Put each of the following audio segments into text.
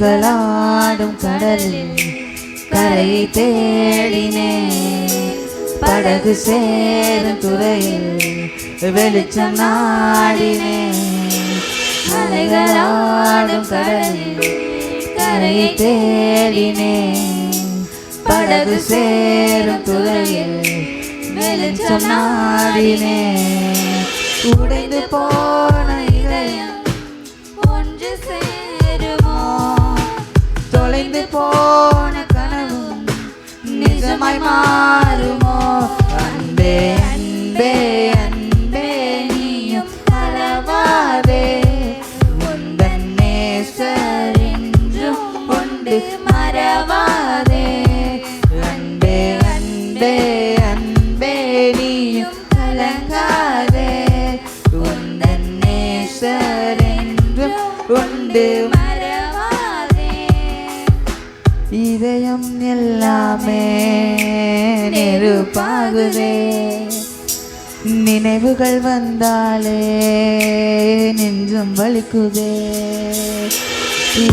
அலைகளாடும் கடலில் கரையை தேடினே படகு சேரும் துறையில் வெளிச்சம் நாடினே அலைகளாடும் கடலில் கரையை தேடினே படகு சேரும் துறையில் வெளிச்சம் நாடினே உடைந்து போன இதயம் ஒன்று செய் தொலைந்து போன கனவும் நிஜமாய் மாறுமோ? அன்பே அன்பே அன்பே நீயும் அளவாதே. உந்தன் நேசர் என்றும் உண்டு மறவாதே. அன்பே அன்பே அன்பே நீயும் கலங்காதே. உந்தன் நேசர் என்றும் உண்டு நெருப்பாகுதே நினைவுகள் வந்தாலே நெஞ்சும் வலிக்குதே.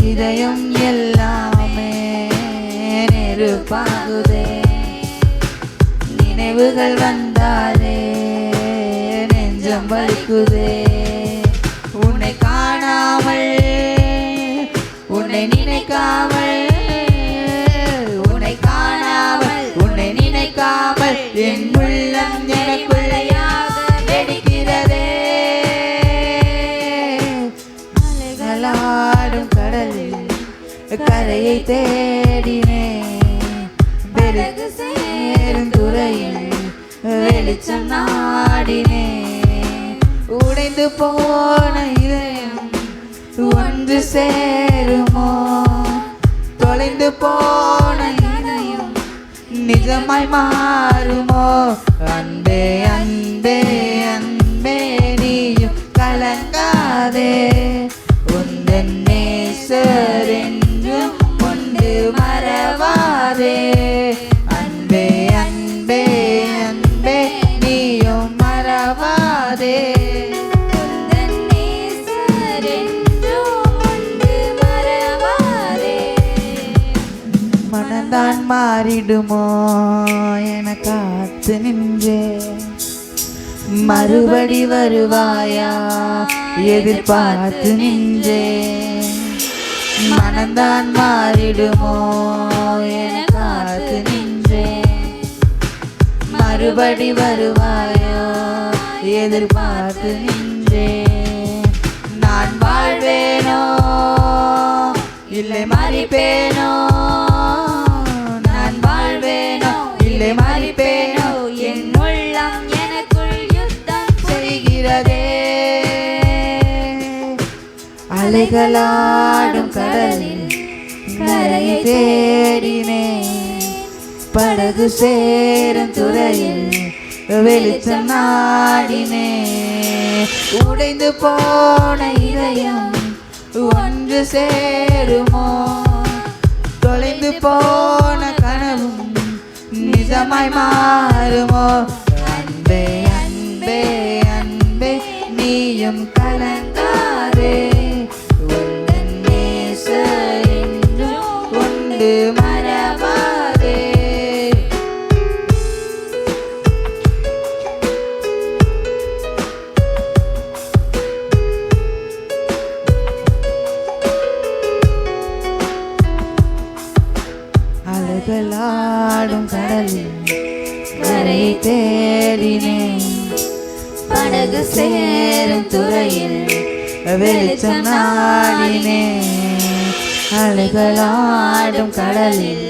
இதயம் எல்லாமே நெருப்பாகுதே. நினைவுகள் வந்தாலே நெஞ்சம் வலிக்குதே. உன்னை காணாமல் உன்னை நினைக்காமல் கரையை தேடினேன் பெருகு சேரும் துறையில் வெளிச்சம் நாடினேன் உடைந்து போன இதயம் ஒன்று சேருமோ? தொலைந்து போன இதயம் நிஜமாய் மாறுமோ? அன்பே அன்பே அன்பே நீயும் கலங்காதே. உந்தன் நேசரின் மறவாதே. அன்பே அன்பே அன்பே நீயும் மறவாதே. மனந்தான் மாறிடுமோ என காத்து நின்றே. மறுபடி வருவாயா? எதிர்பார்த்து நின்றே. மனந்தான் மாறிடுமோ என காத்து நின்றேன் மறுபடி வருவாயோ எதிர்பார்த்து நின்றேன் நான் வாழ்வேனோ இல்லை மறிப்பேனோ அலைகளாடும் கடலில் கரையை தேடினேன். படகு சேரும் துறையில் வெளிச்சம் நாடினே உடைந்து போன இதயம் ஒன்று சேருமோ? தொலைந்து போன கனவும் நிஜமாய் மாறுமோ? அன்பே அன்பே அன்பே நீயும் கலன் உண்டு மறவாதே. அலைகளாடும் கடலில் கரையை தேடினேன். படகு சேரும் துறையில் வெளிச்சம் நாடினேன். அலைகளாடும் கடலில்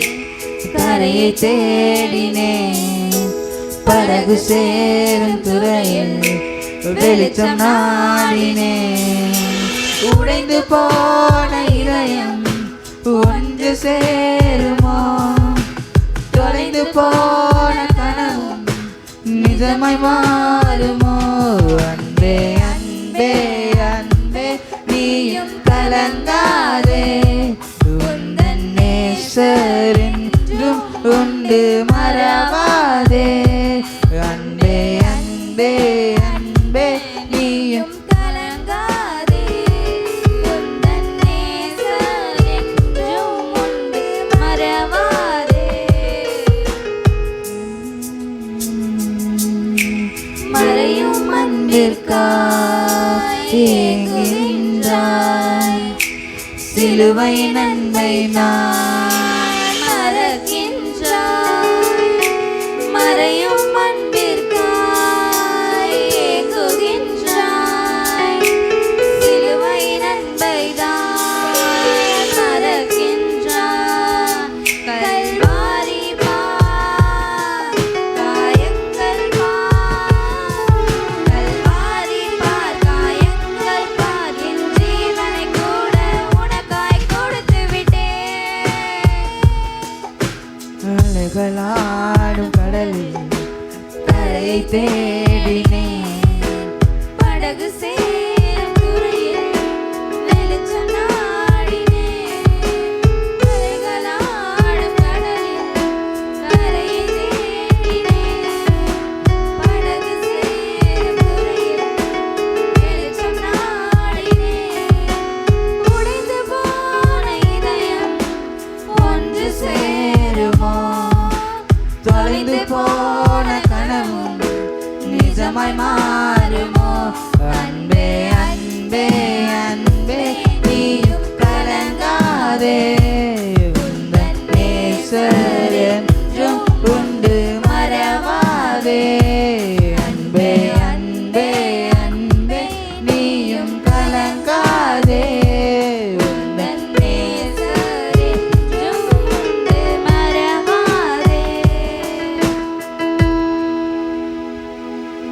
கரையை தேடினேன் படகு சேரும் துறையில் வெளிச்சம் நாடினேன் உடைந்து போன இதயம் ஒன்று சேருமோ? தொலைந்து போன கனவும் நிஜமாய் எங்கின்றாய் சிலுவை நன்மை நான் அலைகளாடும் கடலில் கரையை தேடினேன். で